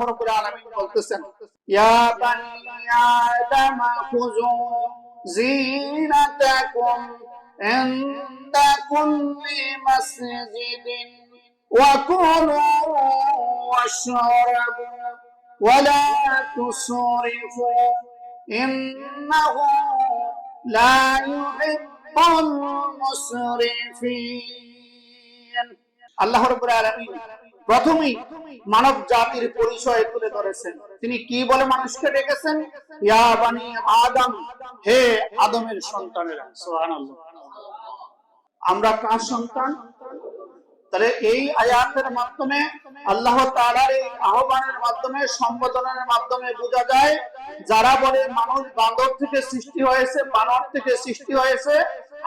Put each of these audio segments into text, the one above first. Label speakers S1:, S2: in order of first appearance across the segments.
S1: রাব্বুল আলামিন বলতেছেন ইয়া বানি আদম খুযু জিনাতাকুম ইনদা কুল্লি মাসজিদিন ওয়া কুলু ওয়াশরাবু ولا تسرفوا إنه لا يحب المسرفين আল্লাহ রাব্বুল আলামিন প্রথমেই মানব জাতির পরিচয় তুলে ধরেছেন। তিনি কি বলে মানুষকে ডেকেছেন? ইয়া বানি আদম, হে আদমের সন্তানেরা। আমরা কার সন্তান? তাহলে এই আয়াতের মাধ্যমে আল্লাহ তাআলার এই আহ্বানের মাধ্যমে, সম্বোধনের মাধ্যমে বোঝা যায়, যারা বলে মানুষ বান্দর থেকে সৃষ্টি হয়েছে বানর থেকে সৃষ্টি হয়েছে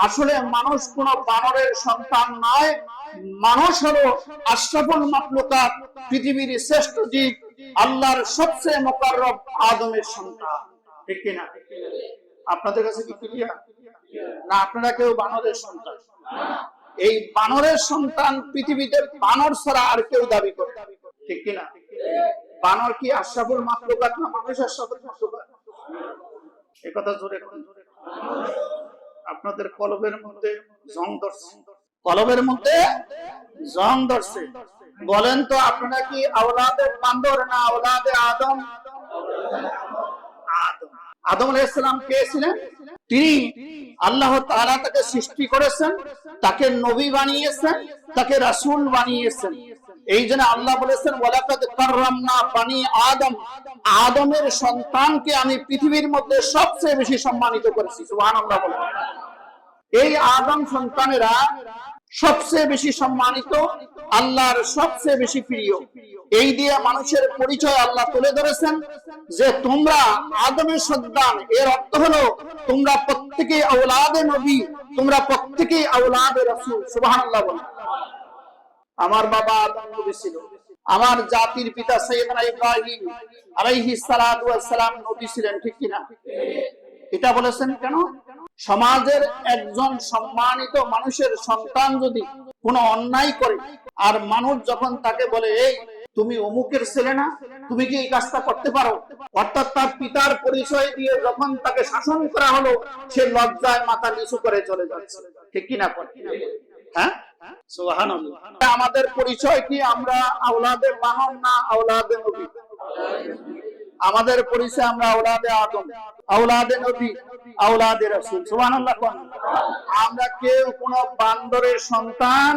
S1: আসলে মানুষ কোন বানরের সন্তান নয়। মানুষ হলো আশরাফুল মাখলুকাত, পৃথিবীর শ্রেষ্ঠ জীব, আল্লাহর সবচেয়ে মোকাররব আদমের সন্তান। ঠিক কিনা? আপনাদের কাছে কি না, আপনারা কেউ বানরের সন্তান? এই বানরের সন্তান পৃথিবীতে বানর ছাড়া আর কেউ দাবি করে ঠিক কিনা? বানর কি আশরাফুল মাখলুকাত না মানুষ আশরাফুল মাখলুকাত? এ কথা জোরে জোরে আপনাদের কলবের মধ্যে জং ধরছে। কলবের মধ্যে জং ধরছে। বলেন তো, আপনারা কি আওলাদে বান্দর না আওলাদে আদম? আদম। আদম আলাইহিসসালাম কে ছিলেন? তিনি আল্লাহ তাআলা তাকে সৃষ্টি করেছেন, তাকে নবী বানিয়েছেন, তাকে রাসূল বানিয়েছেন। এই জন্য আল্লাহ বলেছেন, ওয়ালাকাদ কাররামনা বানি আদম। আদমের সন্তানকে আমি পৃথিবীর মধ্যে সবচেয়ে বেশি সম্মানিত করেছি, সুবহানাল্লাহ বলেন। এই আদম সন্তানেরা সবচেয়ে বেশি সম্মানিত, আল্লাহর সবচেয়ে বেশি প্রিয়। এই দিয়ে মানুষের পরিচয় আল্লাহ তুলে ধরেছেন যে তোমরা আদমের সন্তান। এর অর্থ হলো, তোমরা প্রত্যেকে আওলাদে নবী, তোমরা প্রত্যেকে আওলাদে রাসূল, সুবহানাল্লাহ বলেন। আমার বাবা আদম নবী ছিল। আমার জাতির পিতা সৈয়দনা ইব্রাহিম আলাইহিস সালাতু ওয়াস সালাম নবী ছিলেন, ঠিক কিনা? এটা বলেছেন কেন? সমাজের একজন সম্মানিত মানুষের সন্তান যদি কোনো অন্যায় করে, আর মানুষ যখন তাকে বলে, এই, তুমি অমুকের ছেলে না? তুমি কি এই কাজটা করতে পারো? অর্থাৎ তার পিতার পরিচয় দিয়ে যখন তাকে শাসন করা হলো, সে লজ্জায় মাথা নিচু করে চলে যাচ্ছে। ঠিক কিনা হ্যাঁ। আমাদের পরিচয় কি? আমরা আওলাদে বাহন না আওলাদে নবী? আমাদের পরিচয় আমরা আওলাদে আদম। আওলাদে নবী, আওলাদে রসুল। সুবহানাল্লাহ। আমরা কেউ কোন বান্দরের সন্তান